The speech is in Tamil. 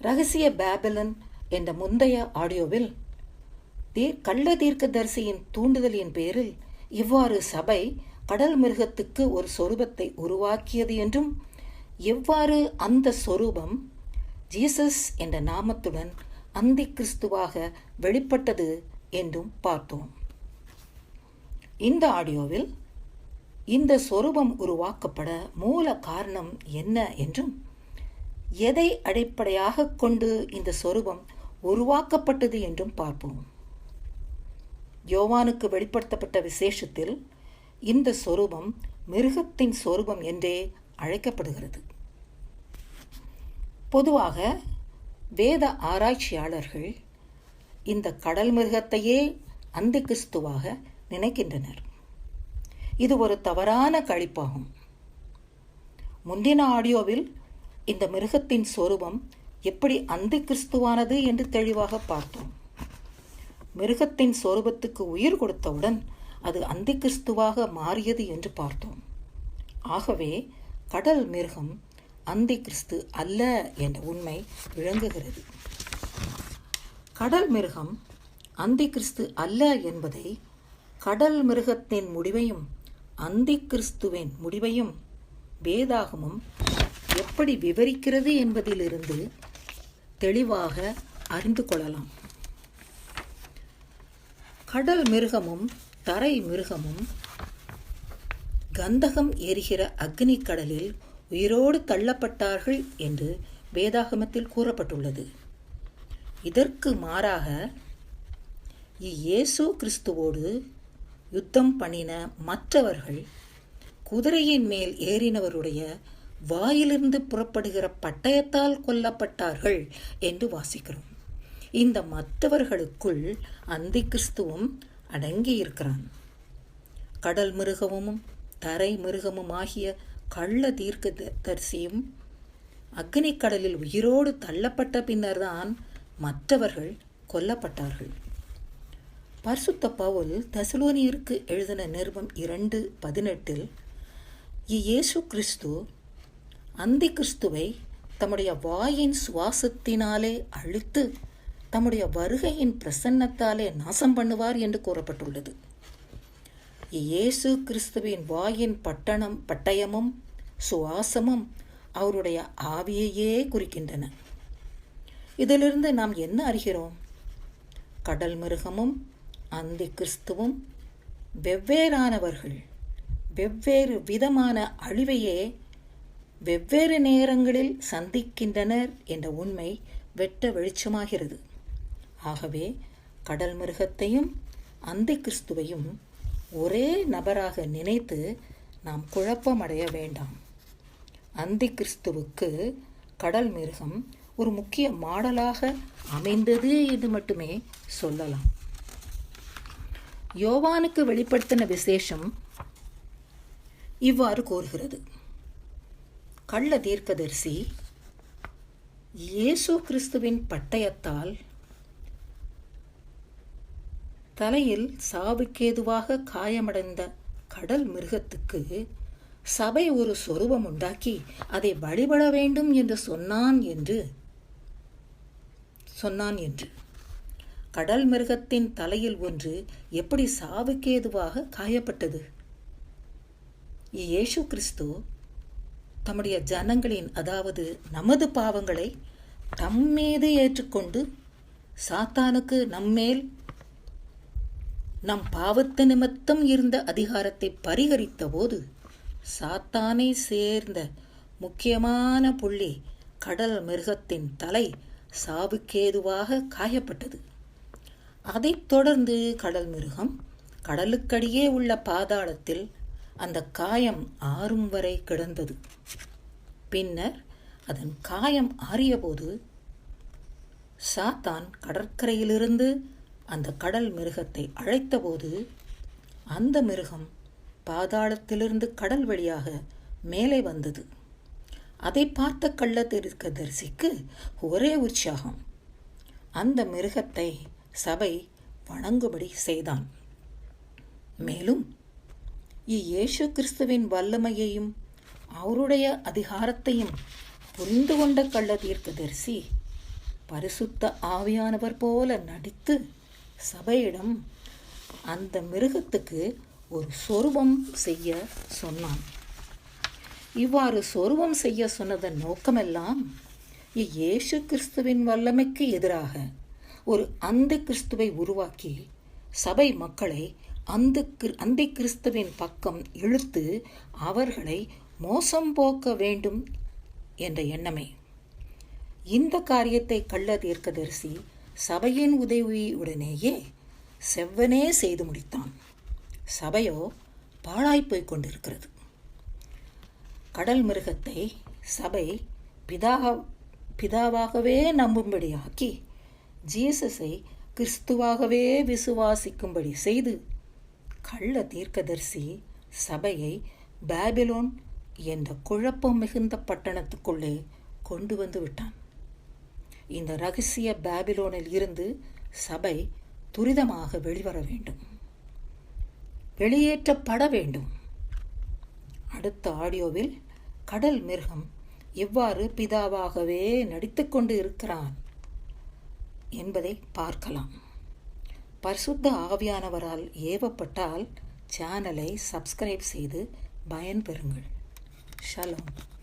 ரகசிய பேபிலன் என்ற முந்தைய ஆடியோவில் தீர் கள்ள தீர்க்கதரிசியின் தூண்டுதலின் பேரில் இவ்வாறு சபை கடல் மிருகத்துக்கு ஒரு சொரூபத்தை உருவாக்கியது என்றும் எவ்வாறு அந்த சொரூபம் ஜீசஸ் என்ற நாமத்துடன் அந்தி கிறிஸ்துவாக வெளிப்பட்டது என்றும் பார்த்தோம். இந்த ஆடியோவில் இந்த சொரூபம் உருவாக்கப்பட மூல காரணம் என்ன என்றும் எதை அடிப்படையாக கொண்டு இந்த சொரூபம் உருவாக்கப்பட்டது என்றும் பார்ப்போம். யோவானுக்கு வெளிப்படுத்தப்பட்ட விசேஷத்தில் இந்த சொரூபம் மிருகத்தின் சொரூபம் என்றே அழைக்கப்படுகிறது. பொதுவாக வேத ஆராய்ச்சியாளர்கள் இந்த கடல் மிருகத்தையே அந்த கிறிஸ்துவாக நினைக்கின்றனர். இது ஒரு தவறான கழிப்பாகும். முந்தின ஆடியோவில் இந்த மிருகத்தின் சொரூபம் எப்படி அந்தி கிறிஸ்துவானது என்று தெளிவாக பார்த்தோம். மிருகத்தின் சொரூபத்துக்கு உயிர் கொடுத்தவுடன் அது அந்தி கிறிஸ்துவாக மாறியது என்று பார்த்தோம். ஆகவே கடல் மிருகம் அந்தி கிறிஸ்து அல்ல என்ற உண்மை விளங்குகிறது. கடல் மிருகம் அந்தி கிறிஸ்து அல்ல என்பதை கடல் மிருகத்தின் முடிவையும் அந்தி கிறிஸ்துவின் முடிவையும் வேதாகமும் எப்படி விவரிக்கிறது என்பதிலிருந்து தெளிவாக அறிந்து கொள்ளலாம். கடல் மிருகமும் தரை மிருகமும் கந்தகம் எரிகிற அக்னி கடலில் உயிரோடு தள்ளப்பட்டார்கள் என்று வேதாகமத்தில் கூறப்பட்டுள்ளது. இதற்கு மாறாக இயேசு கிறிஸ்துவோடு யுத்தம் பண்ணின மற்றவர்கள் குதிரையின் மேல் ஏறினவருடைய வாயிலிருந்து புறப்படுகிற பட்டயத்தால் கொல்லப்பட்டார்கள் என்று வாசிக்கிறோம். இந்த மற்றவர்களுக்குள் அந்தி கிறிஸ்துவும் அடங்கி இருக்கிறான் கடல் மிருகமும் தரை மிருகமும் ஆகிய கள்ள தீர்க்க தரிசியும் அக்னிக்கடலில் உயிரோடு தள்ளப்பட்ட பின்னர்தான் மற்றவர்கள் கொல்லப்பட்டார்கள். பர்சுத்த பவுல் தசலோனியருக்கு எழுதின நிருபம் இரண்டு பதினெட்டில் இயேசு கிறிஸ்து அந்தி கிறிஸ்துவை தம்முடைய வாயின் சுவாசத்தினாலே அழித்து தம்முடைய வருகையின் பிரசன்னத்தாலே நாசம் பண்ணுவார் என்று கூறப்பட்டுள்ளது. இயேசு கிறிஸ்துவின் வாயின் பட்டணம் பட்டயமும் சுவாசமும் அவருடைய ஆவியையே குறிக்கின்றன. இதிலிருந்து நாம் என்ன அறிகிறோம்? கடல் மிருகமும் அந்தி கிறிஸ்துவும் வெவ்வேறானவர்கள் வெவ்வேறு விதமான அழிவையே வெவ்வேறு நேரங்களில் சந்திக்கின்றனர் என்ற உண்மை வெட்ட வெளிச்சமாகிறது. ஆகவே கடல் மிருகத்தையும் அந்தி கிறிஸ்துவையும் ஒரே நபராக நினைத்து நாம் குழப்பமடைய வேண்டாம். அந்தி கிறிஸ்துவுக்கு கடல் மிருகம் ஒரு முக்கிய மாடலாக அமைந்தது என்று மட்டுமே சொல்லலாம். யோவானுக்கு வெளிப்படுத்தின விசேஷம் இவ்வாறு கூறுகிறது. கள்ள தீர்க்கதரிசி இயேசு கிறிஸ்துவின் பட்டயத்தால் தலையில் சாவுக்கேதுவாக காயமடைந்த கடல் மிருகத்துக்கு சபை ஒரு சொரூபம் உண்டாக்கி அதை வழிபட வேண்டும் என்று சொன்னான் என்று சொன்னான் என்று. கடல் மிருகத்தின் தலையில் ஒன்று எப்படி சாவுக்கேதுவாக காயப்பட்டது? இயேசு கிறிஸ்து தம்முடைய ஜனங்களின் அதாவது நமது பாவங்களை தம்மீது ஏற்றுக்கொண்டு சாத்தானுக்கு நம்மேல் நம் பாவத்து நிமித்தம் இருந்த அதிகாரத்தை பரிகரித்த போது சாத்தானை சேர்ந்த முக்கியமான புள்ளி கடல் மிருகத்தின் தலை சாவுக்கேதுவாக காயப்பட்டது. அதைத் தொடர்ந்து கடல் மிருகம் கடலுக்கடியே உள்ள பாதாளத்தில் அந்த காயம் ஆறும் வரை கிடந்தது. பின்னர் அதன் காயம் ஆறியபோது சாத்தான் கடற்கரையிலிருந்து அந்த கடல் மிருகத்தை அழைத்தபோது அந்த மிருகம் பாதாளத்திலிருந்து கடல் வழியாக மேலே வந்தது. அதை பார்த்த கள்ளத்திற்கதரிசிக்கு ஒரே உற்சாகம். அந்த மிருகத்தை சபை வணங்குபடி செய்தான். மேலும் இயேசு கிறிஸ்துவின் வல்லமையையும் அவருடைய அதிகாரத்தையும் புரிந்து கொண்ட கள்ள தீர்க்கதரிசி பரிசுத்த ஆவியானவர் போல நடித்து சபையிடம் அந்த மிருகத்துக்கு ஒரு சொருபம் செய்ய சொன்னான். இவ்வாறு சொருபம் செய்ய சொன்னதன் நோக்கமெல்லாம் இயேசு கிறிஸ்துவின் வல்லமைக்கு எதிராக ஒரு அந்த கிறிஸ்துவை உருவாக்கி சபை மக்களை அந்த அந்த கிறிஸ்துவின் பக்கம் இழுத்து அவர்களை மோசம் போக்க வேண்டும் என்ற எண்ணமே. இந்த காரியத்தை கள்ள தீர்க்கதரிசி சபையின் உதவியுடனேயே செவ்வனே செய்து முடித்தான். சபையோ பாழாய்ப்போய் கொண்டிருக்கிறது. கடல் மிருகத்தை சபை பிதா பிதாவாகவே நம்பும்படியாக்கி ஜீசஸை கிறிஸ்துவாகவே விசுவாசிக்கும்படி செய்து கள்ள தீர்க்கதரிசி சபையை பேபிலோன் என்ற குழப்பம் மிகுந்த பட்டணத்துக்குள்ளே கொண்டு வந்து விட்டான். இந்த ரகசிய பேபிலோனில் இருந்து சபை துரிதமாக வெளிவர வேண்டும். வெளியேற்றப்பட வேண்டும். அடுத்த ஆடியோவில் கடல் மிருகம் எவ்வாறு பிதாவாகவே நடித்துக்கொண்டு இருக்கிறான் என்பதை பார்க்கலாம். பரிசுத்த ஆவியானவரால் ஏவப்பட்டால் சேனலை சப்ஸ்கிரைப் செய்து பயன்பெறுங்கள். ஷலோம்.